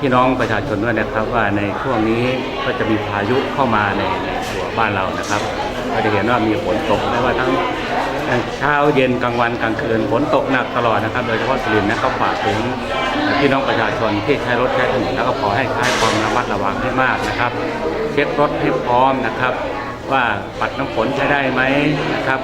พี่น้องประชาชนด้วยนะครับ ว่าในช่วงนี้ก็จะมีพายุเข้ามาในในตัวบ้านเรานะครับ ก็จะเห็นว่ามีฝนตกไม่ว่าทั้งเช้าเย็นกลางวันกลางคืนฝนตกหนักตลอดนะครับ โดยเฉพาะสุรินทร์นะครับฝากถึงพี่น้องประชาชนที่ใช้รถใช้ถนนแล้วก็ขอให้ใช้ความระมัดระวังให้มากนะครับ เช็ครถให้พร้อมนะครับ ว่าปัดน้ำฝนใช้ได้ไหมนะครับ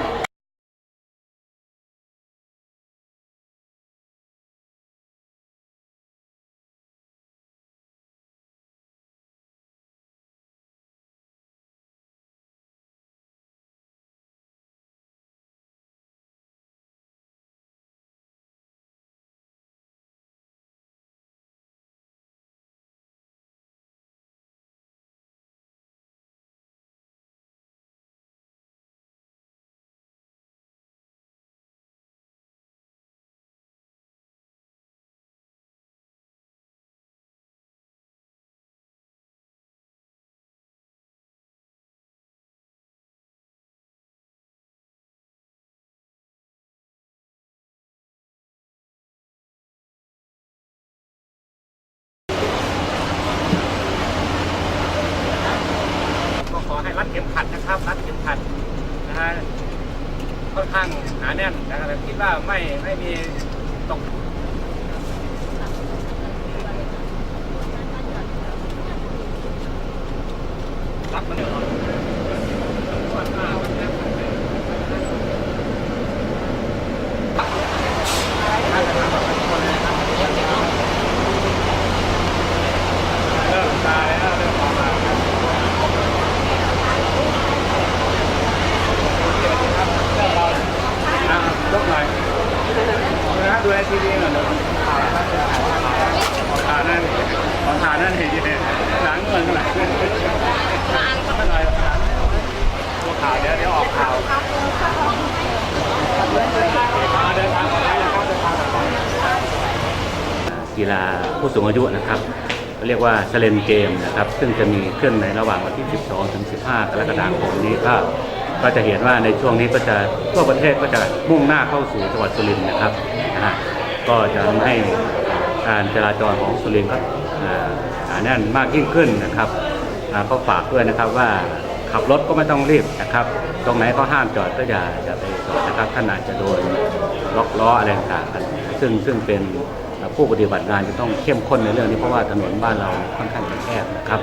ผัดเข็มขัดนะครับรัดเข็มขัดนะฮะค่อนข้างหนาแน่นนะครับแต่คิดว่าไม่ไม่มีตกรัดมันเดี๋ยวเริ่มตายแล้วเริ่มออกมาครับ อะยกหน่อย ดูไอทีวีหน่อยนะขาวนั่นของข่าวนั่นเห็นยังไงหลังเงินเท่าไหร่เท่าไหร่ดูข่าวเดี๋ยวเดี๋ยวออกข่าวเดินทางปลอดภัยกีฬาผู้สูงอายุนะครับเรียกว่าเซเลนเกมนะครับ ซึ่งจะมีขึ้นในระหว่างวันที่ 12 ถึง 15 กรกฎาคมนี้ก็ ก็จะเห็นว่าในช่วงนี้ก็จะทั่วประเทศก็จะมุ่งหน้าเข้าสู่จังหวัดสุรินทร์นะครับนะฮะก็จะทำให้การจราจรของสุรินทร์ก็อ่าหนาแน่นมากยิ่งขึ้นนะครับก็ฝากด้วยนะครับว่าขับรถก็ไม่ต้องรีบนะครับ ตรงไหนก็ห้ามจอดก็อย่าอย่าไปจอดนะครับท่านอาจจะโดนล็อกล้ออะไรต่างๆกันซึ่งซึ่งเป็นผู้ปฏิบัติงานจะต้องเข้มข้นในเรื่องนี้เพราะว่าถนนบ้านเราค่อนข้างจะแคบนะครับ